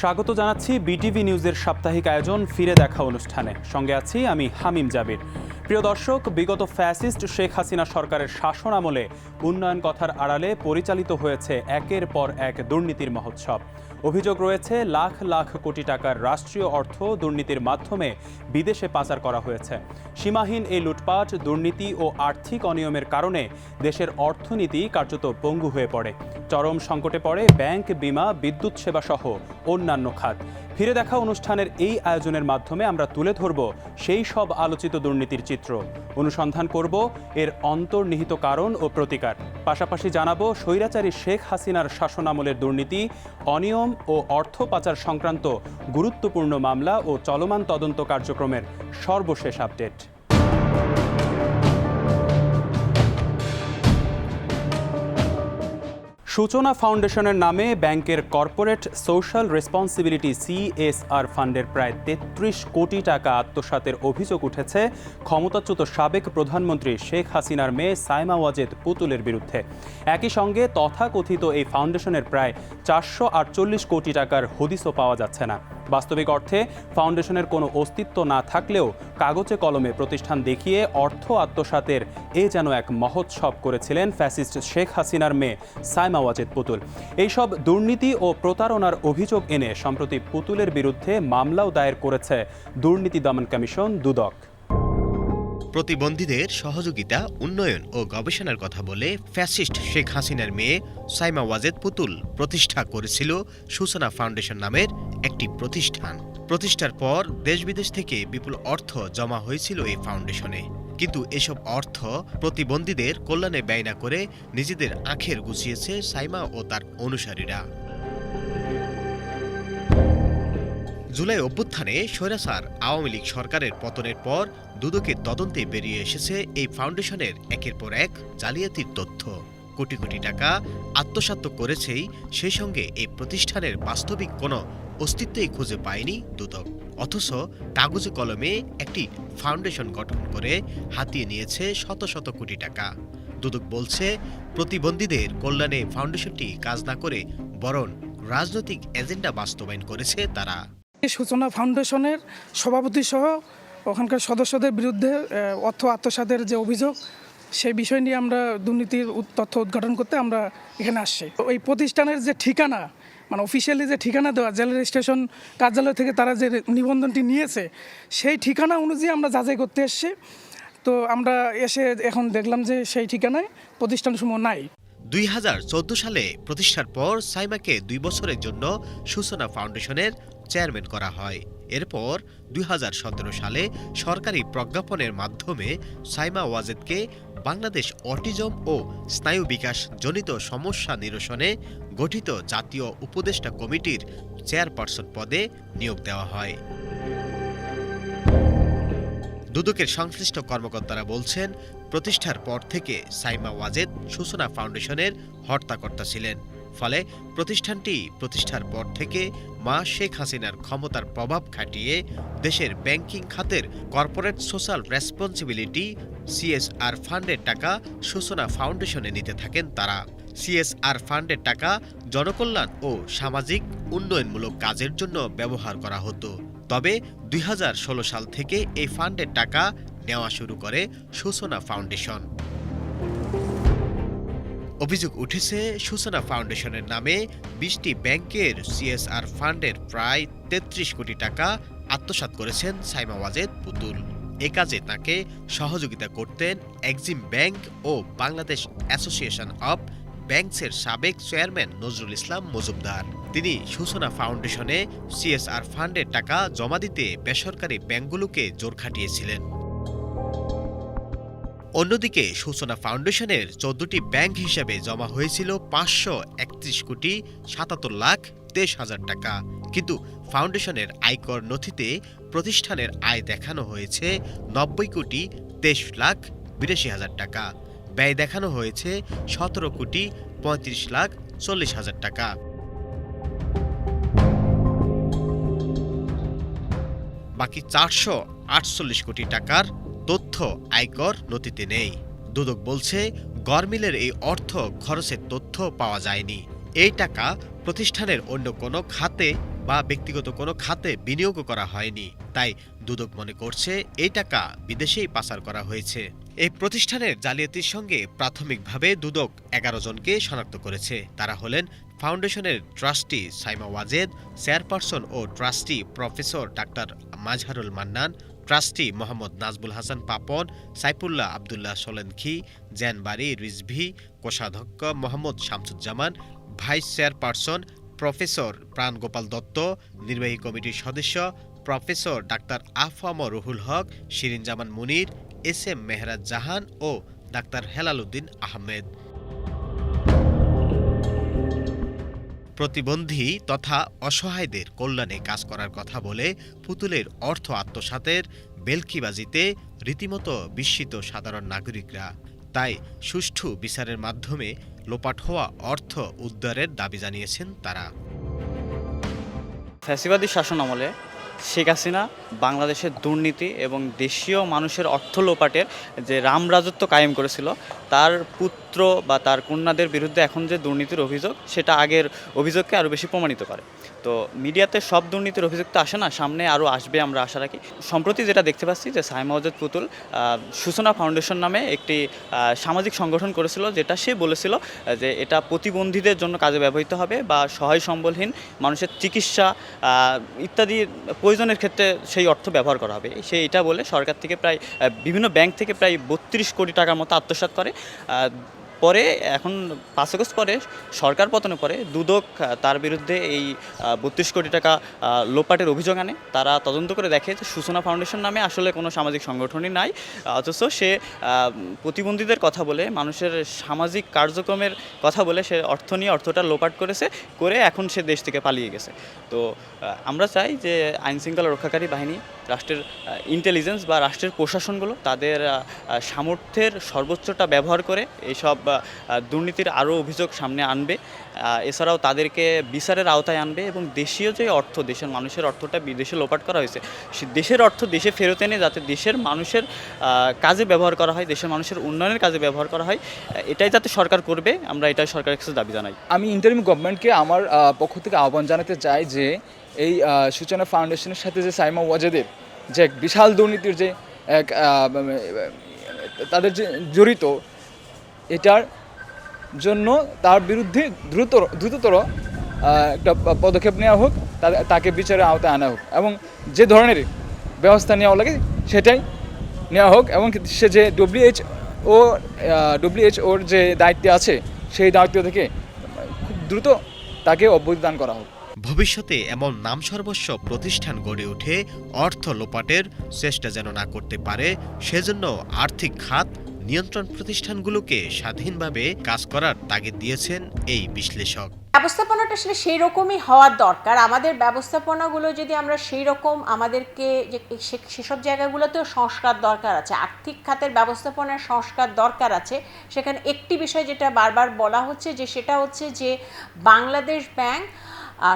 স্বাগত জানাচ্ছি বিটিভি নিউজের সাপ্তাহিক আয়োজন ফিরে দেখা অনুষ্ঠানে। সঙ্গে আছি আমি হামিম জাবির। প্রিয় দর্শক, বিগত ফ্যাসিস্ট শেখ হাসিনা সরকারের শাসন আমলে উন্নয়ন কথার আড়ালে পরিচালিত হয়েছে একের পর এক দুর্নীতির মহোৎসব। অভিযোগ রয়েছে, লাখ লাখ কোটি টাকার রাষ্ট্রীয় অর্থ দুর্নীতির মাধ্যমে বিদেশে পাচার করা হয়েছে। সীমাহীন এই লুটপাট, দুর্নীতি ও আর্থিক অনিয়মের কারণে দেশের অর্থনীতি কার্যত পঙ্গু হয়ে পড়ে। চরম সংকটে পড়ে ব্যাংক, বিমা, বিদ্যুৎ সেবা সহ অন্যান্য খাত। ফিরে দেখা অনুষ্ঠানের এই আয়োজনের মাধ্যমে আমরা তুলে ধরব সেই সব আলোচিত দুর্নীতির চিত্র। অনুসন্ধান করব এর অন্তর্নিহিত কারণ ও প্রতিকার। পাশাপাশি জানাব স্বৈরাচারী শেখ হাসিনার শাসনামলের দুর্নীতি, অনিয়ম ও অর্থ পাচার সংক্রান্ত গুরুত্বপূর্ণ মামলা ও চলমান তদন্ত কার্যক্রমের সর্বশেষ আপডেট। সূচনা ফাউন্ডেশনের নামে ব্যাংকের কর্পোরেট সোশ্যাল রেসপন্সিবিলিটি সিএসআর ফান্ডের প্রায় তেত্রিশ কোটি টাকা আত্মসাতের অভিযোগ উঠেছে ক্ষমতাচ্যুত সাবেক প্রধানমন্ত্রী শেখ হাসিনার মেয়ে সাইমা ওয়াজেদ পুতুলের বিরুদ্ধে। একই সঙ্গে তথাকথিত এই ফাউন্ডেশনের প্রায় চারশো আটচল্লিশ কোটি টাকার হদিসও পাওয়া যাচ্ছে না। বাস্তবিক অর্থে ফাউন্ডেশনের কোনো অস্তিত্ব না থাকলেও কাগজে কলমে প্রতিষ্ঠান দেখিয়ে অর্থ আত্মসাতের এ যেন এক মহোৎসব করেছিলেন ফ্যাসিস্ট শেখ হাসিনার মেয়ে সাইমা ওয়াজেদ পুতুল। এইসব দুর্নীতি ও প্রতারণার অভিযোগ এনে সম্প্রতি পুতুলের বিরুদ্ধে মামলাও দায়ের করেছে দুর্নীতি দমন কমিশন দুদক। প্রতিবন্ধীদের সহযোগিতা, উন্নয়ন ও গবেষণার কথা বলে ফ্যাসিস্ট শেখ হাসিনার মেয়ে সাইমা ওয়াজেদ পুতুল প্রতিষ্ঠা করেছিল সূচনা ফাউন্ডেশন নামের একটি প্রতিষ্ঠান। প্রতিষ্ঠার পর দেশ বিদেশ থেকে বিপুল অর্থ জমা হয়েছিল এই ফাউন্ডেশনে। কিন্তু এসব অর্থ প্রতিবন্ধীদের কল্যাণে ব্যয় না করে নিজেদের আখের গুছিয়েছে সাইমা ও তার অনুসারীরা। জুলাই অভ্যুত্থানে স্বৈরাচার আওয়ামী লীগ সরকারের পতনের পর দুদকের তদন্তে বেরিয়ে এসেছে এই ফাউন্ডেশনের একের পর এক জালিয়াতির তথ্য। কোটি কোটি টাকা আত্মসাৎ করেছেই সেই সঙ্গে এই প্রতিষ্ঠানের বাস্তবিক কোনো অস্তিত্বই খুঁজে পায়নি দুদক। অথচ কাগজে কলমে একটি ফাউন্ডেশন গঠন করে হাতিয়ে নিয়েছে শত শত কোটি টাকা। দুদক বলছে, প্রতিবন্ধীদের কল্যাণে ফাউন্ডেশনটি কাজ না করে বরং রাজনৈতিক এজেন্ডা বাস্তবায়ন করেছে তারা। সূচনা ফাউন্ডেশনের সভাপতি সহ ওখানকার সদস্যদের বিরুদ্ধে অর্থ আত্মসাতের যে অভিযোগ সেই বিষয় নিয়ে আমরা দুর্নীতির তথ্য উদ্ঘাটন করতে আমরা এখানে আসছি। ওই প্রতিষ্ঠানের যে ঠিকানা মানে অফিসিয়ালি যে ঠিকানা দেওয়া জেল রেজিস্ট্রেশন কার্যালয় থেকে তারা যে নিবন্ধনটি নিয়েছে, সেই ঠিকানা অনুযায়ী আমরা যাচাই করতে এসছি। তো আমরা এসে এখন দেখলাম যে সেই ঠিকানায় প্রতিষ্ঠানসমূহ নাই। দুই হাজার চোদ্দ সালে প্রতিষ্ঠার পর সাইমাকে দুই বছরের জন্য সূচনা ফাউন্ডেশনের চেয়ারম্যান করা হয়। এরপর দুই হাজার সতেরো সালে সরকারি প্রজ্ঞাপনের মাধ্যমে সাইমা ওয়াজেদকে বাংলাদেশ অটিজম ও স্নায়ু বিকাশ জনিত সমস্যা নিরসনে গঠিত জাতীয় উপদেষ্টা কমিটির চেয়ারপারসন পদে নিয়োগ দেওয়া হয়। দুদকের সংশ্লিষ্ট কর্মকর্তারা বলছেন, প্রতিষ্ঠার পর থেকে সাইমা ওয়াজেদ সূচনা ফাউন্ডেশনের হর্তাকর্তা ছিলেন। ফলে প্রতিষ্ঠানটি প্রতিষ্ঠার পর থেকে মা শেখ হাসিনার ক্ষমতার প্রভাব খাটিয়ে দেশের ব্যাংকিং খাতের কর্পোরেট সোশ্যাল রেসপন্সিবিলিটি, সিএসআর ফান্ডের টাকা সূচনা ফাউন্ডেশনে নিতে থাকেন তারা। সিএসআর ফান্ডের টাকা জনকল্যাণ ও সামাজিক উন্নয়নমূলক কাজের জন্য ব্যবহার করা হতো। তবে দুই হাজার ষোলো সাল থেকে এই ফান্ডের টাকা নেওয়া শুরু করে সূচনা ফাউন্ডেশন। অভিযোগ উঠেছে সূচনা ফাউন্ডেশনের নামে বিশটি ব্যাংকের সিএসআর ফান্ডের প্রায় তেত্রিশ কোটি টাকা আত্মসাৎ করেছেন সাইমা ওয়াজেদ পুতুল। এ কাজে তাকে সহযোগিতা করতেন এক্সিম ব্যাংক ও বাংলাদেশ অ্যাসোসিয়েশন অব ব্যাংকসের সাবেক চেয়ারম্যান নজরুল ইসলাম মজুমদার। তিনি সূচনা ফাউন্ডেশনে সিএসআর ফান্ডের টাকা জমা দিতে বেসরকারি ব্যাংকগুলোকে জোর খাটিয়েছিলেন। অন্যদিকে সূচনা ফাউন্ডেশনের চোদ্দটি ব্যাংক হিসাবে জমা হয়েছিল পাঁচশো একত্রিশ কোটি সাতাত্তর লাখ তেইশ হাজার টাকা। কিন্তু ফাউন্ডেশনের আয়কর নথিতে প্রতিষ্ঠানের আয় দেখানো হয়েছে নব্বই কোটি তেইশ লাখ বিরাশি হাজার টাকা। ব্যয় দেখানো হয়েছে সতেরো কোটি পঁয়ত্রিশ লাখ চল্লিশ হাজার টাকা। বাকি চারশো আটচল্লিশ কোটি টাকার তথ্য আয়কর নথিতে নেই। দুদক বলছে গরমিলের এই অর্থ খরচের তথ্য পাওয়া যায়নি। এই টাকা প্রতিষ্ঠানের অন্য কোনো খাতে বা ব্যক্তিগত কোনো খাতে বিনিয়োগ করা হয়নি। তাই দুদক মনে করছে, এই টাকা বিদেশেই পাচার করা হয়েছে। এই প্রতিষ্ঠানের জালিয়াতির সঙ্গে প্রাথমিকভাবে দুদক এগারো জনকে শনাক্ত করেছে। তারা হলেন ফাউন্ডেশনের ট্রাস্টি সাইমা ওয়াজেদ, চেয়ারপারসন ও trustee professor doctor Mazharul Mannan, trustee Mohammad Nazmul Hasan Papon, Saifullah Abdullah সোলেনখি জেনবাড়ি রিজভি, কোষাধ্যক্ষ Mohammad Shamsuzzaman, vice chairperson professor Prangopal Dutta, নির্বাহী কমিটির সদস্য professor doctor AFM Ruhul Haque Shirin Zaman Munir, S M Mehraj Jahan ও doctor Helal Uddin Ahmed. প্রতিবন্ধী তথা অসহায়দের কল্যাণে কাজ করার কথা বলে পুতুলের অর্থ আত্মসাতের বেলকিবাজিতে রীতিমতো বিস্মিত সাধারণ নাগরিকরা। তাই সুষ্ঠু বিচারের মাধ্যমে লোপাট হওয়া অর্থ উদ্ধারের দাবি জানিয়েছেন তারা। ফ্যাসিবাদী শাসন আমলে শেখ হাসিনা, বাংলাদেশের দুর্নীতি এবং দেশীয় মানুষের অর্থ লোপাটের যে রাম রাজত্ব কায়েম করেছিল, তার পুত্র বা তার কন্যাদের বিরুদ্ধে এখন যে দুর্নীতির অভিযোগ, সেটা আগের অভিযোগকে আরও বেশি প্রমাণিত করে। তো মিডিয়াতে সব দুর্নীতির অভিযোগ তো আসে না, সামনে আরও আসবে আমরা আশা রাখি। সম্প্রতি যেটা দেখতে পাচ্ছি যে সাইমা অজেদ পুতুল সূচনা ফাউন্ডেশন নামে একটি সামাজিক সংগঠন করেছিল যেটা সে বলেছিল যে এটা প্রতিবন্ধীদের জন্য কাজে ব্যবহৃত হবে বা সহায় সম্বলহীন মানুষের চিকিৎসা ইত্যাদি প্রয়োজনের ক্ষেত্রে সেই অর্থ ব্যবহার করা হবে। সে এটা বলে সরকার থেকে প্রায় বিভিন্ন ব্যাংক থেকে প্রায় বত্রিশ কোটি টাকার মতো আত্মসাৎ করে। পরে, এখন পাঁচ আগস্ট পরে, সরকার পতনের পরে, দুদক তার বিরুদ্ধে এই বত্রিশ কোটি টাকা লোপাটের অভিযোগ আনে। তারা তদন্ত করে দেখে যে সূচনা ফাউন্ডেশন নামে আসলে কোনো সামাজিক সংগঠনই নাই। অথচ সে প্রতিবন্ধীদের কথা বলে, মানুষের সামাজিক কার্যক্রমের কথা বলে, সে অর্থ নিয়ে অর্থটা লোপাট করেছে, করে এখন সে দেশ থেকে পালিয়ে গেছে। তো আমরা চাই যে আইন শৃঙ্খলা রক্ষাকারী বাহিনী, রাষ্ট্রের ইন্টেলিজেন্স বা রাষ্ট্রের প্রশাসনগুলো তাদের সামর্থ্যের সর্বোচ্চটা ব্যবহার করে এইসব আহ, দুর্নীতির আরও অভিযোগ সামনে আনবে। এছাড়াও তাদেরকে বিচারের আওতায় আনবে এবং দেশীয় যে অর্থ দেশের মানুষের অর্থটা বিদেশে লোপাট করা হয়েছে দেশের অর্থ দেশে ফেরত এনে যাতে দেশের মানুষের কাজে ব্যবহার করা হয় দেশের মানুষের উন্নয়নের কাজে ব্যবহার করা হয় এটাই যাতে সরকার করবে আমরা এটাই সরকারের কাছে দাবি জানাই। আমি ইন্টারিম গভর্নমেন্টকে আমার পক্ষ থেকে আহ্বান জানাতে চাই যে এই সূচনা ফাউন্ডেশনের সাথে যে সাইমা ওয়াজেদের যে বিশাল দুর্নীতির যে এক তাদের যে জড়িত এটার জন্য তার বিরুদ্ধে দ্রুত দ্রুততর একটা পদক্ষেপ নেওয়া হোক তাকে বিচারের আওতায় আনা হোক। এবং যে ধরনের ব্যবস্থা নেওয়া লাগে, সেটাই নেওয়া হোক। এবং সে যে ডব্লিউএইচ ও ডব্লিউএইচ ওর যে দায়িত্বে আছে, সেই দায়িত্ব থেকে খুব দ্রুত তাকে অব্যাহতি দান করা হোক। ভবিষ্যতে এমন নাম সর্বস্ব প্রতিষ্ঠান গড়ে ওঠে অর্থ লোপাটের, চেষ্টা যেন না করতে পারে, সেজন্য আর্থিক খাত নিয়ন্ত্রণ প্রতিষ্ঠানগুলোকে স্বাধীনভাবে কাজ করার তাগিদ দিয়েছেন এই বিশ্লেষক। ব্যবস্থাপনাটা আসলে সেই রকমই হওয়ার দরকার। আমাদের ব্যবস্থাপনাগুলো যদি আমরা সেই রকম আমাদেরকে যে সেসব জায়গাগুলোতেও সংস্কার দরকার আছে, আর্থিক খাতের ব্যবস্থাপনার সংস্কার দরকার আছে, সেখানে একটি বিষয় যেটা বারবার বলা হচ্ছে যে সেটা হচ্ছে যে বাংলাদেশ ব্যাংক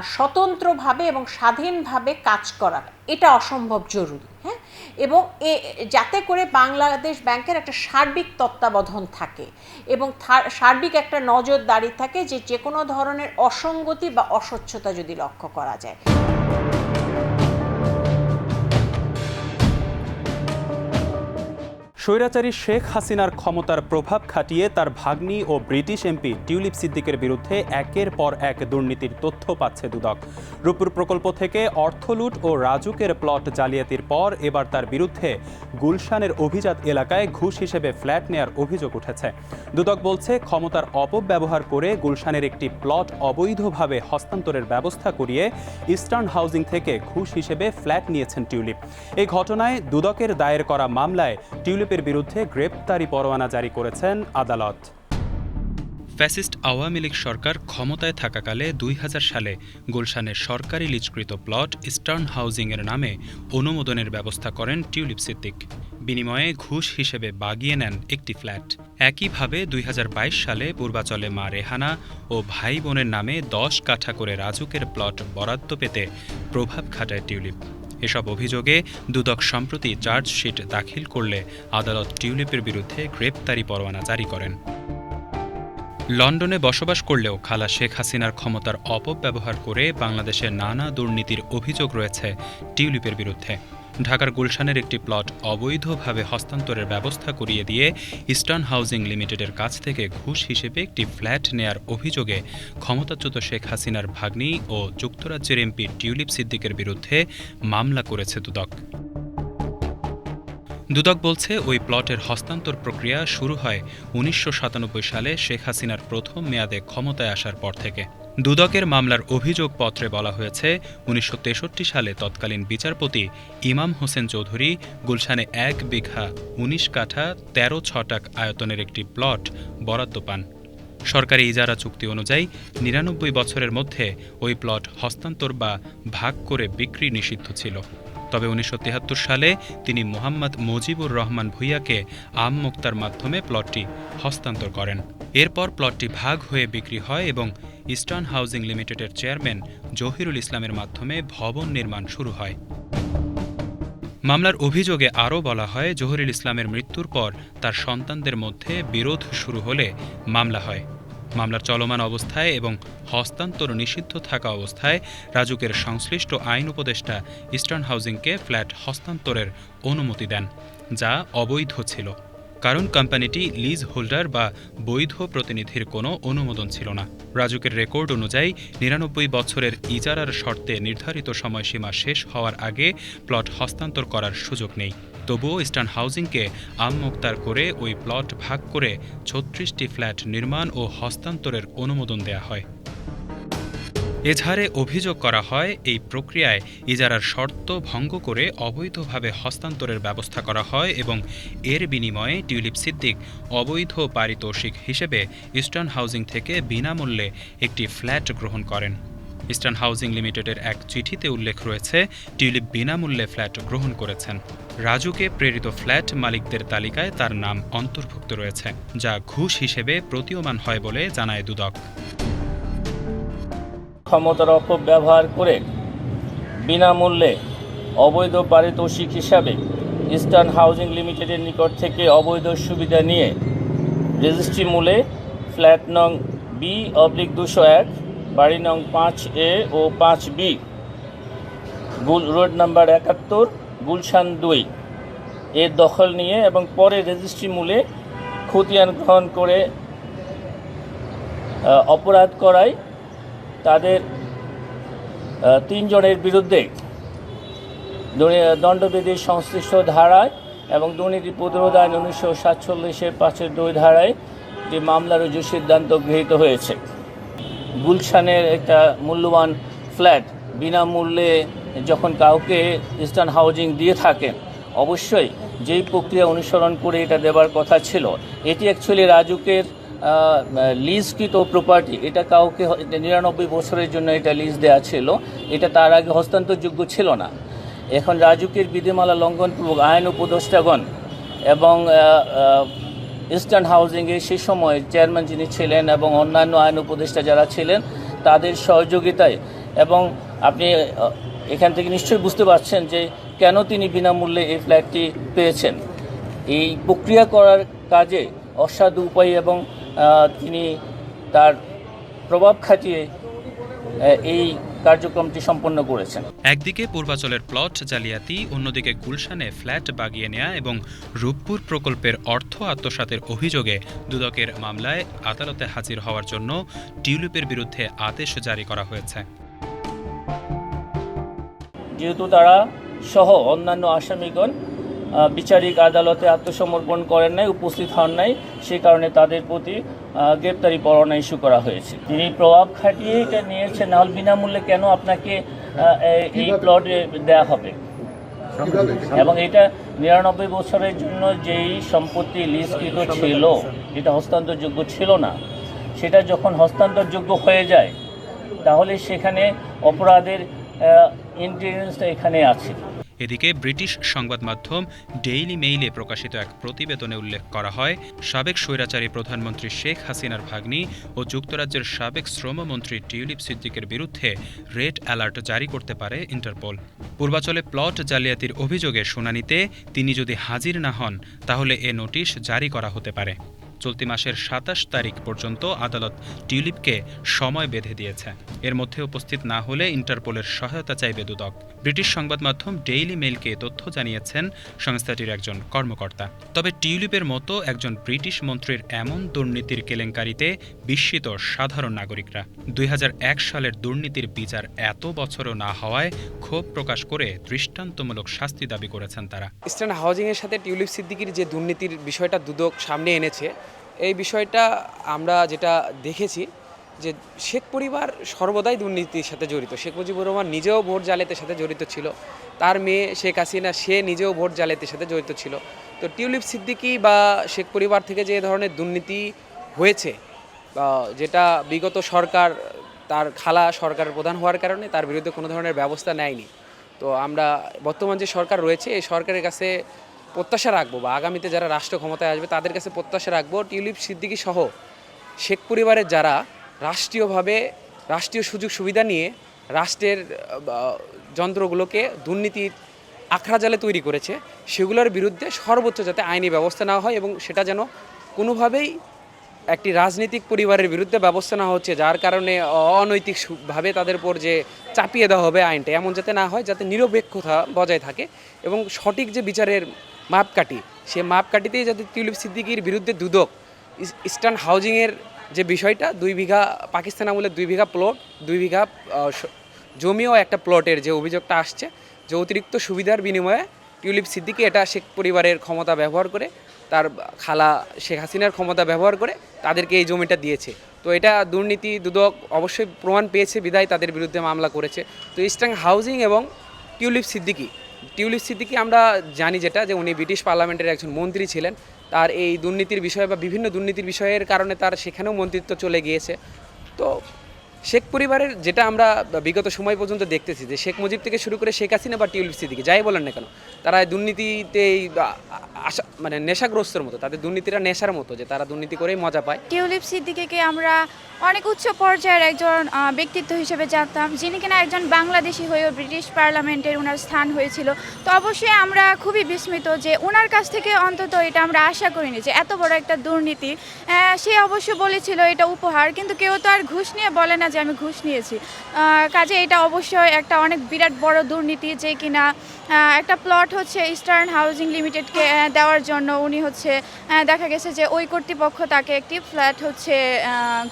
স্বতন্ত্রভাবে এবং স্বাধীনভাবে কাজ করা। এটা অসম্ভব জরুরি হ্যাঁ? এবং এ, যাতে করে বাংলাদেশ ব্যাংকের একটা সার্বিক তত্ত্বাবধান থাকে এবং সার্বিক একটা নজরদারি থাকে যে যে কোনো ধরনের অসঙ্গতি বা অস্বচ্ছতা যদি লক্ষ্য করা যায়। স্বৈরাচারী শেখ হাসিনার ক্ষমতার প্রভাব খাটিয়ে তার ভাগ্নি ও ব্রিটিশ এমপি টিউলিপ সিদ্দিকের বিরুদ্ধে একের পর এক দুর্নীতির তথ্য পাচ্ছে দুদক। রূপপুর প্রকল্প থেকে অর্থলুট ও রাজুকের প্লট জালিয়াতির পর এবার তার বিরুদ্ধে গুলশানের অভিজাত এলাকায় ঘুষ হিসেবে ফ্ল্যাট নেয়ার অভিযোগ উঠেছে। দুদক বলছে, ক্ষমতার অপব্যবহার করে গুলশানের একটি প্লট অবৈধভাবে হস্তান্তরের ব্যবস্থা করিয়ে ইস্টার্ন হাউজিং থেকে ঘুষ হিসেবে ফ্ল্যাট নিয়েছেন টিউলিপ। এই ঘটনায় দুদকের দায়ের করা মামলায় টিউলিপের বিরুদ্ধে গ্রেপ্তারি পরোয়ানা জারি করেছেন আদালত। ফ্যাসিস্ট আওয়ামী লীগ সরকার ক্ষমতায় থাকাকালে দুই হাজার সালে গুলশানের সরকারি লিজকৃত প্লট ইস্টার্ন হাউজিংয়ের নামে অনুমোদনের ব্যবস্থা করেন টিউলিপ সিদ্দিক। বিনিময়ে ঘুষ হিসেবে বাগিয়ে নেন একটি ফ্ল্যাট। একইভাবে দুই হাজার বাইশ সালে পূর্বাচলে মা রেহানা ও ভাই বোনের নামে দশ কাঠা করে রাজুকের প্লট বরাদ্দ পেতে প্রভাব খাটায় টিউলিপ। এসব অভিযোগে দুদক সম্প্রতি চার্জশিট দাখিল করলে আদালত টিউলিপের বিরুদ্ধে গ্রেপ্তারি পরোয়ানা জারি করেন। লন্ডনে বসবাস করলেও খালা শেখ হাসিনার ক্ষমতার অপব্যবহার করে বাংলাদেশে নানা দুর্নীতির অভিযোগ রয়েছে টিউলিপের বিরুদ্ধে। ঢাকার গুলশানের একটি প্লট অবৈধভাবে হস্তান্তরের ব্যবস্থা করিয়ে দিয়ে ইস্টার্ন হাউজিং লিমিটেডের কাছ থেকে ঘুষ হিসেবে একটি ফ্ল্যাট নেয়ার অভিযোগে ক্ষমতাচ্যুত শেখ হাসিনার ভাগ্নি ও যুক্তরাজ্যের এমপি টিউলিপ সিদ্দিকের বিরুদ্ধে মামলা করেছে দুদক। দুদক বলছে, ওই প্লটের হস্তান্তর প্রক্রিয়া শুরু হয় উনিশশো সাতানব্বই সালে শেখ হাসিনার প্রথম মেয়াদে ক্ষমতায় আসার পর থেকে। দুদকের মামলার অভিযোগপত্রে বলা হয়েছে, উনিশশো তেষট্টি সালে তৎকালীন বিচারপতি ইমাম হোসেন চৌধুরী গুলশানে এক বিঘা উনিশ কাঠা তেরো ছটাক আয়তনের একটি প্লট বরাদ্দ পান। সরকারি ইজারা চুক্তি অনুযায়ী নিরানব্বই বছরের মধ্যে ওই প্লট হস্তান্তর বা ভাগ করে বিক্রি নিষিদ্ধ ছিল। তবে উনিশশো সালে তিনি মোহাম্মদ মুজিবুর রহমান ভুইয়াকে আম মুক্তার মাধ্যমে প্লটটি হস্তান্তর করেন। এরপর প্লটটি ভাগ হয়ে বিক্রি হয় এবং ইস্টার্ন হাউজিং লিমিটেডের চেয়ারম্যান জহিরুল ইসলামের মাধ্যমে ভবন নির্মাণ শুরু হয়। মামলার অভিযোগে আরও বলা হয়, জহিরুল ইসলামের মৃত্যুর পর তার সন্তানদের মধ্যে বিরোধ শুরু হলে মামলা হয়। মামলার চলমান অবস্থায় এবং হস্তান্তর নিষিদ্ধ থাকা অবস্থায় রাজুকের সংশ্লিষ্ট আইন উপদেষ্টা ইস্টার্ন হাউজিংকে ফ্ল্যাট হস্তান্তরের অনুমতি দেন, যা অবৈধ ছিল। কারণ কোম্পানিটি লিজ হোল্ডার বা বৈধ প্রতিনিধির কোনো অনুমোদন ছিল না। রাজুকের রেকর্ড অনুযায়ী নিরানব্বই বছরের ইজারার শর্তে নির্ধারিত সময়সীমা শেষ হওয়ার আগে প্লট হস্তান্তর করার সুযোগ নেই। তবুও ইস্টার্ন হাউজিংকে আমমুক্তার করে ওই প্লট ভাগ করে ছত্রিশটি ফ্ল্যাট নির্মাণ ও হস্তান্তরের অনুমোদন দেয়া হয়। এছাড়ে অভিযোগ করা হয়, এই প্রক্রিয়ায় ইজারার শর্ত ভঙ্গ করে অবৈধভাবে হস্তান্তরের ব্যবস্থা করা হয় এবং এর বিনিময়ে টিউলিপ সিদ্দিক অবৈধ পারিতোষিক হিসেবে ইস্টার্ন হাউজিং থেকে বিনামূল্যে একটি ফ্ল্যাট গ্রহণ করেন। ইস্টার্ন হাউজিং লিমিটেডের এক চিঠিতে উল্লেখ রয়েছে, টিউলিপ বিনামূল্যে ফ্ল্যাট গ্রহণ করেছেন। রাজুকে প্রেরিত ফ্ল্যাট মালিকদের তালিকায় তার নাম অন্তর্ভুক্ত রয়েছে, যা ঘুষ হিসেবে প্রতীয়মান হয় বলে জানায় দুদক। ক্ষমতার অপব্যবহার করে বিনামূল্যে অবৈধ পারিতোষিক হিসাবে ইস্টার্ন হাউজিং লিমিটেডের নিকট থেকে অবৈধ সুবিধা নিয়ে রেজিস্ট্রি মূলে ফ্ল্যাট নং বি অবলিক দুশো এক বাড়ি নং পাঁচ এ ও পাঁচ বি, গুল রোড নাম্বার একাত্তর, গুলশান দুই। এর দখল নিয়ে এবং পরে রেজিস্ট্রি মূলে খতিয়ান গ্রহণ করে অপরাধ করায় তাদের তিনজনের বিরুদ্ধে দণ্ডবিধির সংশ্লিষ্ট ধারায় এবং দুর্নীতি প্রতিরোধ আইন উনিশশো সাতচল্লিশের পাঁচের দুই ধারায় যে মামলা রুজু সিদ্ধান্ত গৃহীত হয়েছে। গুলশানের একটা মূল্যবান ফ্ল্যাট বিনামূল্যে যখন কাউকে ইস্টার্ন হাউজিং দিয়ে থাকে, অবশ্যই যেই প্রক্রিয়া অনুসরণ করে এটা দেবার কথা ছিল, এটি অ্যাকচুয়ালি রাজুকের লিজকৃত প্রপার্টি এটা কাউকে নিরানব্বই বছরের জন্য এটা লিজ দেওয়া ছিল, এটা তার আগে হস্তান্তরযোগ্য ছিল না। এখন রাজুকের বিধিমালা লঙ্ঘনপূর্বক আইন উপদেষ্টাগণ এবং ইস্টার্ন হাউজিংয়ে সেই সময় চেয়ারম্যান যিনি ছিলেন এবং অন্যান্য আইন উপদেষ্টা যারা ছিলেন, তাদের সহযোগিতায় এবং আপনি এখান থেকে নিশ্চয়ই বুঝতে পারছেন যে কেন তিনি বিনামূল্যে এই ফ্ল্যাটটি পেয়েছেন। এই প্রক্রিয়া করার কাজে অসাধু উপায় এবং তিনি তার প্রভাব খাটিয়ে এই কার্যক্রমটি সম্পন্ন করেছেন। একদিকে পূর্বাচলের প্লট জালিয়াতি অন্যদিকে গুলশানে ফ্ল্যাট বাগিয়ে নেয়া এবং রূপপুর প্রকল্পের অর্থ আত্মসাতের অভিযোগে দুদকের মামলায় আদালতে হাজির হওয়ার জন্য টিউলিপের বিরুদ্ধে আদেশ জারি করা হয়েছে। যেহেতু তারা সহ অন্যান্য আসামিগণ বিচারিক আদালতে আত্মসমর্পণ করেন নাই উপস্থিত হন নাই। সে কারণে তাদের প্রতি গ্রেপ্তারি পরোয়ানা ইস্যু করা হয়েছে। তিনি প্রভাব খাটিয়ে এটা নিয়েছেন নাহলে বিনামূল্যে কেন আপনাকে এই- প্লটে দেওয়া হবে? এবং এটা নিরানব্বই বছরের জন্য যেই সম্পত্তি লিজকৃত ছিল এটা হস্তান্তরযোগ্য ছিল না। সেটা যখন হস্তান্তরযোগ্য হয়ে যায় তাহলে সেখানে অপরাধের ইন্টেলিজেন্সটা এখানে আছে। এদিকে ব্রিটিশ সংবাদ মাধ্যম ডেইলি মেইলে প্রকাশিত এক প্রতিবেদনে উল্লেখ করা হয়, সাবেক স্বৈরাচারী প্রধানমন্ত্রী শেখ হাসিনার ভাগ্নি ও যুক্তরাজ্যের সাবেক শ্রমমন্ত্রী টিউলিপ সিদ্দিকের বিরুদ্ধে রেড অ্যালার্ট জারি করতে পারে ইন্টারপোল। পূর্বাচলে প্লট জালিয়াতির অভিযোগে শুনানিতে তিনি যদি হাজির না হন, তাহলে এ নোটিশ জারি করা হতে পারে। চলতি মাসের সাতাশ তারিখ পর্যন্ত আদালত টিউলিপকে সময় বেঁধে দিয়েছে। এর মধ্যে উপস্থিত না হলে ইন্টারপোলের সহায়তা চাইবে দুদক। ব্রিটিশ সংবাদ মাধ্যম ডেইলি মেইলকে তথ্য জানিয়েছেন সংস্থাটির একজন কর্মকর্তা। তবে টিউলিপের মতো একজন ব্রিটিশ মন্ত্রীর এমন দুর্নীতির কেলেঙ্কারিতে বিস্মিত সাধারণ নাগরিকরা। দুই হাজার এক সালের দুর্নীতির বিচার এত বছরও না হওয়ায় ক্ষোভ প্রকাশ করে দৃষ্টান্তমূলক শাস্তি দাবি করেছেন তারা। ইস্টার্ন হাউজিংয়ের সাথে টিউলিপ সিদ্দিকির যে দুর্নীতির বিষয়টা দুদক সামনে এনেছে এই বিষয়টা আমরা যেটা দেখেছি যে শেখ পরিবার সর্বদাই দুর্নীতির সাথে জড়িত। শেখ মুজিবুর রহমান নিজেও ভোট জালিয়াতির সাথে জড়িত ছিল। তার মেয়ে শেখ হাসিনা, সে নিজেও ভোট জালিয়াতির সাথে জড়িত ছিল। তো টিউলিপ সিদ্দিকি বা শেখ পরিবার থেকে যে ধরনের দুর্নীতি হয়েছে যেটা বিগত সরকার, তার খালা সরকারের প্রধান হওয়ার কারণে তার বিরুদ্ধে কোনো ধরনের ব্যবস্থা নেয়নি। তো আমরা বর্তমান যে সরকার রয়েছে, এই সরকারের কাছে প্রত্যাশা রাখব বা আগামীতে যারা রাষ্ট্র ক্ষমতায় আসবে তাদের কাছে প্রত্যাশা রাখব। টিউলিপ সিদ্দিকী সহ শেখ পরিবারের যারা রাষ্ট্রীয়ভাবে রাষ্ট্রীয় সুযোগ সুবিধা নিয়ে রাষ্ট্রের যন্ত্রগুলোকে দুর্নীতির আখড়া জালে তৈরি করেছে, সেগুলোর বিরুদ্ধে সর্বোচ্চ যাতে আইনি ব্যবস্থা নেওয়া হয় এবং সেটা যেন কোনোভাবেই একটি রাজনৈতিক পরিবারের বিরুদ্ধে ব্যবস্থা নেওয়া হচ্ছে যার কারণে অনৈতিক সু- তাদের উপর যে চাপিয়ে দেওয়া হবে আইনটা এমন যাতে না হয় যাতে নিরপেক্ষতা বজায় থাকে এবং সঠিক যে বিচারের মাপকাঠি সে মাপকাঠিতেই যাতে টিউলিপ সিদ্দিকির বিরুদ্ধে দুদক ইস- ইস্টার্ন হাউজিংয়ের যে বিষয়টা দুই বিঘা পাকিস্তান আমলের দুই বিঘা প্লট দুই বিঘা আহ, স- জমি ও একটা প্লটের যে অভিযোগটা আসছে যে অতিরিক্ত সুবিধার বিনিময়ে টিউলিপ সিদ্দিকি এটা শেখ পরিবারের ক্ষমতা ব্যবহার করে তার খালা শেখ হাসিনার ক্ষমতা ব্যবহার করে তাদেরকে এই জমিটা দিয়েছে। তো এটা দুর্নীতি, দুদক অবশ্যই প্রমাণ পেয়েছে, বিদায় তাদের বিরুদ্ধে মামলা করেছে। তো ইস্টার্ন হাউজিং এবং টিউলিপ সিদ্দিকি টিউলিপ সিদ্দিকি আমরা জানি যেটা, যে উনি ব্রিটিশ পার্লামেন্টের একজন মন্ত্রী ছিলেন। তার এই দুর্নীতির বিষয়ে বা বিভিন্ন দুর্নীতির বিষয়ের কারণে তার সেখানেও মন্ত্রিত্ব চলে গিয়েছে। তো শেখ পরিবারের যেটা আমরা বিগত সময় পর্যন্ত দেখতেছি, যে শেখ মুজিব থেকে শুরু করে শেখ হাসিনা বা টিউলিপ সিদ্দিকি, যাই বলেন না কেন, তারা দুর্নীতিতে আশা মানে নেশাগ্রস্তর মতো, তাদের দুর্নীতিটা নেশার মতো, যে তারা দুর্নীতি করেই মজা পায়। টিউলিপ সিদ্দিকিকে আমরা অনেক উচ্চ পর্যায়ের একজন ব্যক্তিত্ব হিসেবে জানতাম, যিনি কিনা একজন বাংলাদেশি হয়েও ব্রিটিশ পার্লামেন্টের ওনার স্থান হয়েছিল। তো অবশ্যই আমরা খুবই বিস্মিত যে ওনার কাছ থেকে অন্তত এটা আমরা আশা করিনি, যে এত বড় একটা দুর্নীতি সে অবশ্য বলেছিল এটা উপহার, কিন্তু কেউ তো আর ঘুষ নিয়ে বলে না যে আমি ঘুষ নিয়েছি। কাজে এটা অবশ্যই একটা অনেক বিরাট বড় দুর্নীতি যে কিনা একটা প্লট হচ্ছে ইস্টার্ন হাউজিং লিমিটেডকে দেওয়ার জন্য। উনি হচ্ছে দেখা গেছে যে ওই কর্তৃপক্ষ তাকে একটি ফ্ল্যাট হচ্ছে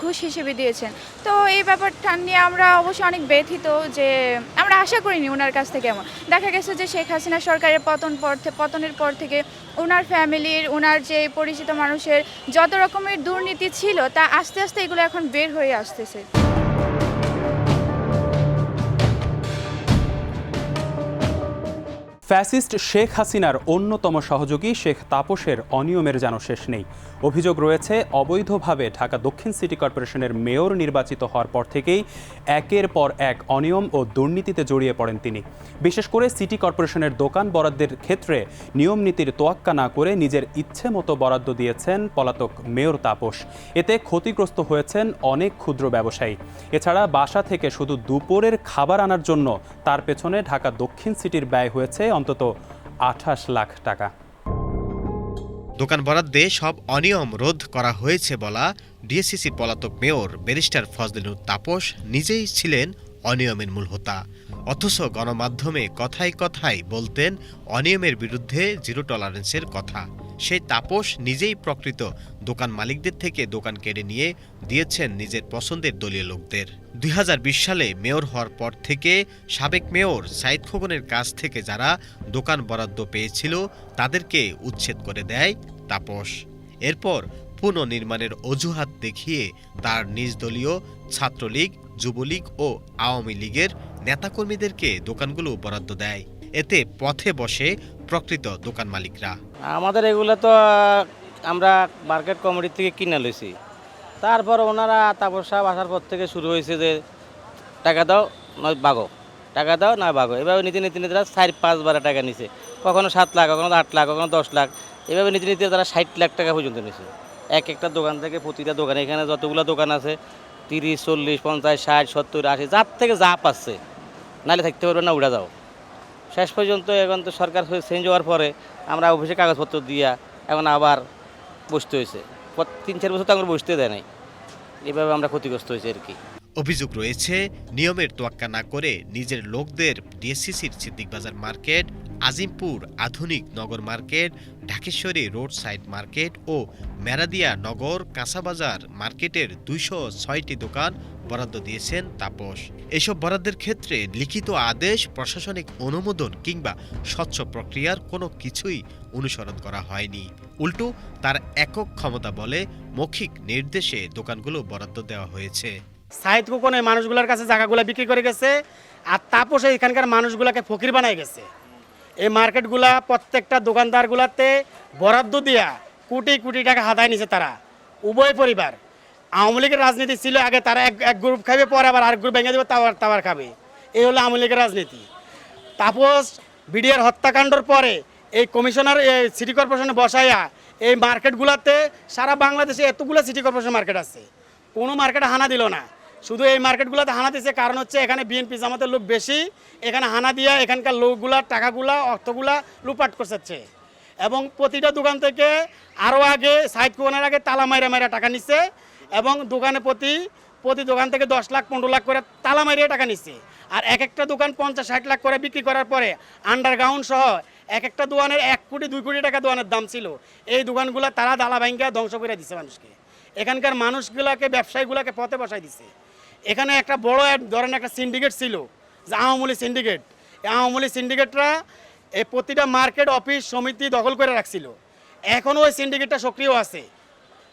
ঘুষ হিসেবে দিয়েছেন। তো এই ব্যাপারটা নিয়ে আমরা অবশ্যই অনেক ব্যথিত যে আমরা আশা করিনি ওনার কাছ থেকে এমন। দেখা গেছে যে শেখ হাসিনা সরকারের পতন পর পতনের পর থেকে ওনার ফ্যামিলির ওনার যে পরিচিত মানুষের যত রকমের দুর্নীতি ছিল তা আস্তে আস্তে এগুলো এখন বের হয়ে আসতেছে। Thank you. ফ্যাসিস্ট শেখ হাসিনার অন্যতম সহযোগী শেখ তাপসের অনিয়মের যেন শেষ নেই। অভিযোগ রয়েছে, অবৈধভাবে ঢাকা দক্ষিণ সিটি কর্পোরেশনের মেয়র নির্বাচিত হওয়ার পর থেকেই একের পর এক অনিয়ম ও দুর্নীতিতে জড়িয়ে পড়েন তিনি। বিশেষ করে সিটি কর্পোরেশনের দোকান বরাদ্দের ক্ষেত্রে নিয়ম নীতির তোয়াক্কা না করে নিজের ইচ্ছে মতো বরাদ্দ দিয়েছেন পলাতক মেয়র তাপস। এতে ক্ষতিগ্রস্ত হয়েছেন অনেক ক্ষুদ্র ব্যবসায়ী। এছাড়া বাসা থেকে শুধু দুপুরের খাবার আনার জন্য তার পেছনে ঢাকা দক্ষিণ সিটির ব্যয় হয়েছে অন্তত আঠাশ লাখ টাকা। দোকান বরাদ্দে সব অনিয়ম রোধ করা হয়েছে বলা ডিএসসিসির পলাতক মেয়র ব্যারিস্টার ফজলিনুর তাপস নিজেই ছিলেন অনিয়মের মূল হোতা। অথচ গণমাধ্যমে কথায় কথায় বলতেন অনিয়মের বিরুদ্ধে জিরো টলারেন্সের কথা। সেই তাপস নিজেই প্রকৃত। দোকান মালিকদের থেকে দোকান কেড়ে নিয়ে দিয়েছেন নিজের পছন্দের দলীয় লোকদের। দুই হাজার বিশ সালে মেয়র হওয়ার পর থেকে সাবেক মেয়র সাইদ খোকনের কাছ থেকে যারা দোকান বরাদ্দ পেয়েছিল, তাদেরকে উচ্ছেদ করে দেয় তাপস। এরপর পুনর্নির্মাণের অজুহাত দেখিয়ে তার নিজ দলীয় ছাত্রলীগ, যুবলীগ ও আওয়ামী লীগের নেতাকর্মীদেরকে দোকানগুলো বরাদ্দ দেয়। এতে পথে বসে প্রকৃত দোকান মালিকরা। আমাদের এগুলো তো আমরা মার্কেট কমিটি থেকে কিনে লইছি। তারপর ওনারা তাপর সাহেব আসার পর থেকে শুরু হয়েছে যে, টাকা দাও, নয় বাগো। টাকা দাও না বাগো। এভাবে নীতি নীতি নিতে চার পাঁচবার টাকা নিছে। কখনো সাত লাখ, কখনো আট লাখ, কখনো দশ লাখ। এভাবে নীতি নীতি তারা ষাট লাখ টাকা পর্যন্ত নিছে। এক একটা দোকান থেকে প্রতিটা দোকানে, এখানে যতগুলো দোকান আছে, তিরিশ, চল্লিশ, পঞ্চাশ, ষাট, সত্তর, আশি, যার থেকে যা পাচ্ছে, নাহলে থাকতে পারবে না, উড়া যাও। শেষ পর্যন্ত এখন তো সরকার চেঞ্জ হওয়ার পরে আমরা অফিসে কাগজপত্র দিয়া এখন আবার বসতে হয়েছে। তিন, চার বছর তো আমরা বসতে দেয় নাই। এভাবে আমরা ক্ষতিগ্রস্ত হয়েছি আর কি। অভিযোগ রয়েছে, নিয়মের তোয়াক্কা না করে নিজের লোকদের ডিএসসিসির সিদ্দিক বাজার মার্কেট আজিমপুর আধুনিক নগর market, Dhakeshwari road side market ও মেরাদিয়া নগর কাঁচাবাজার মার্কেটের দুইশো ছয়টি দোকান বরাদ্দ দিয়েছেন তাপস। এসব বরাদ্দের ক্ষেত্রে লিখিত আদেশ, প্রশাসনিক অনুমোদন কিংবা স্বচ্ছ প্রক্রিয়ার কোনো কিছুই অনুসরণ করা হয়নি। উল্টো, তার একক ক্ষমতা বলে মৌখিক নির্দেশে দোকানগুলো বরাদ্দ দেওয়া হয়েছে। সাইদ কোকন মানুষগুলোর কাছে জায়গাগুলো বিক্রি করে গেছে আর তাপসে এখানকার মানুষগুলোকে ফকির বানায় গেছে। এই মার্কেটগুলা প্রত্যেকটা দোকানদারগুলাতে বরাদ্দ দিয়া কোটি কোটি টাকা হাতায় নিছে তারা। উভয় পরিবার। আওয়ামী লীগের রাজনীতি ছিল আগে তারা এক এক গ্রুপ খাবে পরে আবার আরেক গ্রুপ ভেঙে দেবে, তাওয়ার তাওয়ার খাবে। এই হলো আওয়ামী লীগের রাজনীতি। তাপস বিডিআর হত্যাকাণ্ডর পরে এই কমিশনার, এই সিটি কর্পোরেশনে বসাইয়া এই মার্কেটগুলোতে সারা বাংলাদেশে এতগুলো সিটি কর্পোরেশন মার্কেট আছে। কোনো মার্কেটে হানা দিল না। শুধু এই মার্কেটগুলোতে হানা দিছে কারণ হচ্ছে এখানে বিএনপি জামাতের লোক বেশি, এখানে হানা দিয়া এখানকার লোকগুলা, টাকাগুলা, অর্থগুলা লুপাট করছে এবং প্রতিটা দোকান থেকে আরও আগে সাইড কোনের আগে তালা মাইরা মাইরা টাকা নিচ্ছে এবং দোকানে প্রতি প্রতি দোকান থেকে দশ লাখ, পনেরো লাখ করে তালা মারিয়ে টাকা নিচ্ছে আর এক একটা দোকান পঞ্চাশ, ষাট লাখ করে বিক্রি করার পরে আন্ডারগ্রাউন্ড সহ এক একটা দোকানের এক কোটি, দুই কোটি টাকা দোকানের দাম ছিল। এই দোকানগুলো তারা দালা ভাঙ্গা ধ্বংস করে দিছে মানুষকে। এখানকার মানুষগুলোকে, ব্যবসায়ীগুলোকে পথে বসাই দিছে। এখানে একটা বড় ধরেন একটা সিন্ডিকেট ছিল, যে আওয়ামী সিন্ডিকেট এই আওয়ামী সিন্ডিকেটরা এই প্রতিটা মার্কেট অফিস সমিতি দখল করে রাখছিল। এখনও ওই সিন্ডিকেটটা সক্রিয় আছে।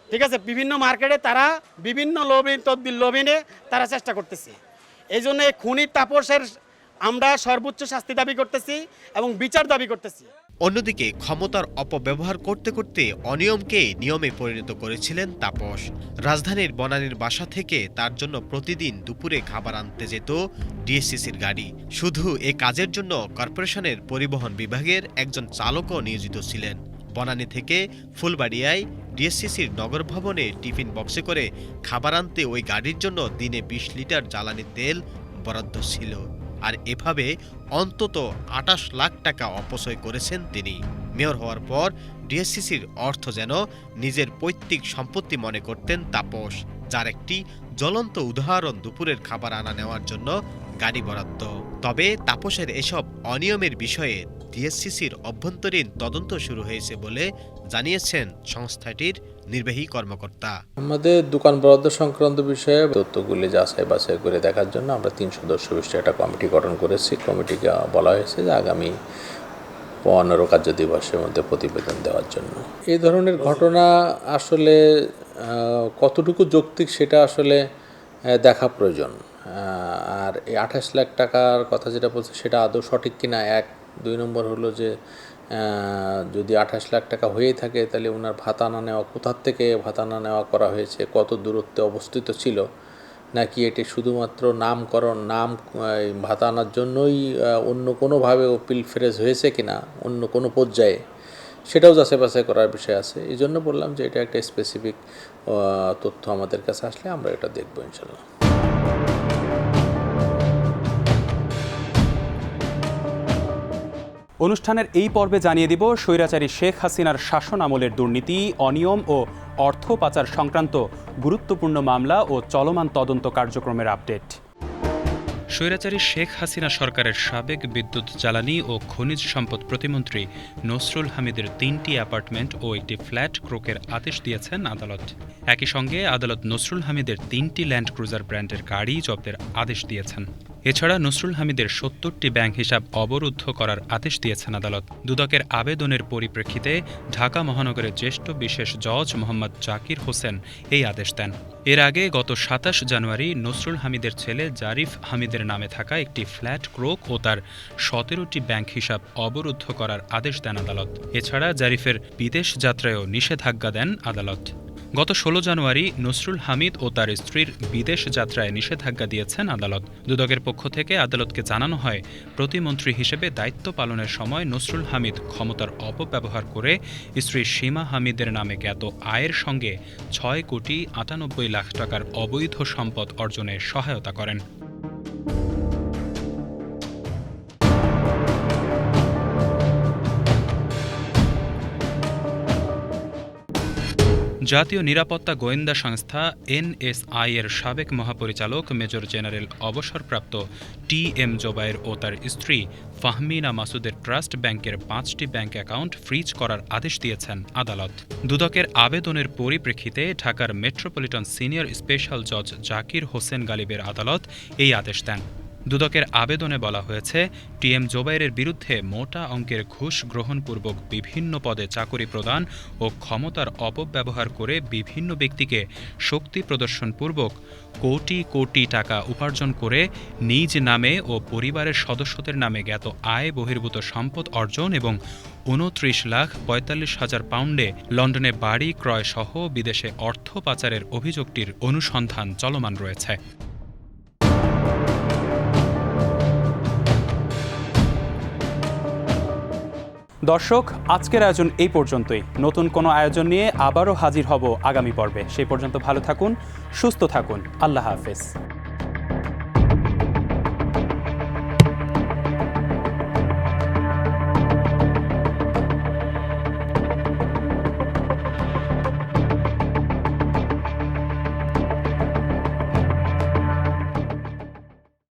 ঠিক আছে? বিভিন্ন মার্কেটে তারা বিভিন্ন লোভিন তদ্বির লোভিনে তারা চেষ্টা করতেছে। এই জন্য এই খুনি তাপসের আমরা সর্বোচ্চ শাস্তি দাবি করতেছি এবং বিচার দাবি করতেছি। অন্যদিকে ক্ষমতার অপব্যবহার করতে করতে অনিয়মকে নিয়মে পরিণত করেছিলেন তাপস। রাজধানীর বনানীর বাসা থেকে তার জন্য প্রতিদিন দুপুরে খাবার আনতে যেত ডিএসসিসির গাড়ি। শুধু এ কাজের জন্য কর্পোরেশনের পরিবহন বিভাগের একজন চালকও নিয়োজিত ছিলেন। বনানী থেকে ফুলবাড়িয়ায় ডিএসসিসির নগর ভবনে টিফিন বক্সে করে খাবার আনতে ওই গাড়ির জন্য দিনে বিশ লিটার জ্বালানি তেল বরাদ্দ ছিল। আর এভাবে অন্তত আটাশ লাখ টাকা অপচয় করেছেন তিনি। মেয়র হওয়ার পর ডিএসসিসির অর্থ যেন নিজের পৈতৃক সম্পত্তি মনে করতেন তাপস, যার একটি জ্বলন্ত উদাহরণ দুপুরের খাবার আনা নেওয়ার জন্য গাড়ি বরাদ্দ। তবে তাপসের এসব অনিয়মের বিষয়ে ডিএসসিসির অভ্যন্তরীণ তদন্ত শুরু হয়েছে বলে জানিয়েছেন সংস্থাটির নির্বাহী কর্মকর্তা। আমাদের দোকান বরাদ্দ সংক্রান্ত বিষয়ে তথ্যগুলি যাচাই বাছাই করে দেখার জন্য আমরা তিন সদস্য বিশিষ্ট একটা কমিটি গঠন করেছি। কমিটিকে বলা হয়েছে যে আগামী পনেরো কার্য দিবসের মধ্যে প্রতিবেদন দেওয়ার জন্য। এই ধরনের ঘটনা আসলে কতটুকু যৌক্তিক সেটা আসলে দেখা প্রয়োজন। আর এই আঠাশ লাখ টাকার কথা যেটা বলছে, সেটা আদৌ সঠিক কিনা? এক, দুই নম্বর হলো যে যদি আঠাশ লাখ টাকা হয়েই থাকে, তাহলে ওনার ভাতা না নেওয়া কোথার থেকে ভাতা না নেওয়া করা হয়েছে? কত দূরত্বে অবস্থিত ছিল? নাকি এটি শুধুমাত্র নামকরণ, নাম ভাতা আনার জন্যই অন্য কোনোভাবে পিল ফ্রেজ হয়েছে কিনা? অন্য কোনো পর্যায়ে? সেটাও যাচাই করার বিষয় আছে। এই জন্য বললাম যে, এটা একটা স্পেসিফিক তথ্য আমাদের কাছে আসলে আমরা এটা দেখব ইনশাল্লাহ অনুষ্ঠানের এই পর্বে জানিয়ে দিব, স্বৈরাচারী শেখ হাসিনার শাসন আমলের দুর্নীতি, অনিয়ম ও অর্থ পাচার সংক্রান্ত গুরুত্বপূর্ণ মামলা ও চলমান তদন্ত কার্যক্রমের আপডেট। স্বৈরাচারী শেখ হাসিনা সরকারের সাবেক বিদ্যুৎ জ্বালানি ও খনিজ সম্পদ প্রতিমন্ত্রী নসরুল হামিদের তিনটি অ্যাপার্টমেন্ট ও একটি ফ্ল্যাট ক্রোকের আদেশ দিয়েছেন আদালত। একই সঙ্গে আদালত নসরুল হামিদের তিনটি ল্যান্ড ক্রুজার ব্র্যান্ডের গাড়ি জব্দের আদেশ দিয়েছেন। এছাড়া নসরুল হামিদের সত্তরটি ব্যাংক হিসাব অবরুদ্ধ করার আদেশ দিয়েছেন আদালত। দুদকের আবেদনের পরিপ্রেক্ষিতে ঢাকা মহানগরের জ্যেষ্ঠ বিশেষ জজ মোহাম্মদ জাকির হোসেন এই আদেশ দেন। এর আগে গত সাতাশ জানুয়ারি নসরুল হামিদের ছেলে জারিফ হামিদের নামে থাকা একটি ফ্ল্যাট ক্রোক ও তার সতেরোটি ব্যাংক হিসাব অবরুদ্ধ করার আদেশ দেন আদালত। এছাড়া জারিফের বিদেশ যাত্রায়ও নিষেধাজ্ঞা দেন আদালত। গত ষোলো জানুয়ারি নসরুল হামিদ ও তার স্ত্রীর বিদেশ যাত্রায় নিষেধাজ্ঞা দিয়েছেন আদালত। দুদকের পক্ষ থেকে আদালতকে জানানো হয়, প্রতিমন্ত্রী হিসেবে দায়িত্ব পালনের সময় নসরুল হামিদ ক্ষমতার অপব্যবহার করে স্ত্রী সীমা হামিদের নামে জ্ঞাত আয়ের সঙ্গে ছয় কোটি আটানব্বই লাখ টাকার অবৈধ সম্পদ অর্জনে সহায়তা করেন। জাতীয় নিরাপত্তা গোয়েন্দা সংস্থা এনএসআই এর সাবেক মহাপরিচালক মেজর জেনারেল অবসরপ্রাপ্ত টি এম জোবায়ের ও তার স্ত্রী ফাহমিনা মাসুদের ট্রাস্ট ব্যাংকের পাঁচটি ব্যাংক অ্যাকাউন্ট ফ্রিজ করার আদেশ দিয়েছেন আদালত। দুদকের আবেদনের পরিপ্রেক্ষিতে ঢাকার মেট্রোপলিটন সিনিয়র স্পেশাল জজ জাকির হোসেন গালিবের আদালত এই আদেশ দেন। দুদকের আবেদনে বলা হয়েছে, টিএম জোবাইরের বিরুদ্ধে মোটা অঙ্কের ঘুষ গ্রহণপূর্বক বিভিন্ন পদে চাকরি প্রদান ও ক্ষমতার অপব্যবহার করে বিভিন্ন ব্যক্তিকে শক্তি প্রদর্শনপূর্বক কোটি কোটি টাকা উপার্জন করে নিজ নামে ও পরিবারের সদস্যদের নামে জ্ঞাত আয় বহির্ভূত সম্পদ অর্জন এবং উনত্রিশ লাখ পঁয়তাল্লিশ হাজার পাউন্ডে লন্ডনে বাড়ি ক্রয় সহ বিদেশে অর্থ পাচারের অভিযোগটির অনুসন্ধান চলমান রয়েছে। দর্শক, আজকের আয়োজন এই পর্যন্তই। নতুন কোনো আয়োজন নিয়ে আবারও হাজির হব আগামী পর্বে। সেই পর্যন্ত ভালো থাকুন, সুস্থ থাকুন। আল্লাহ হাফেজ।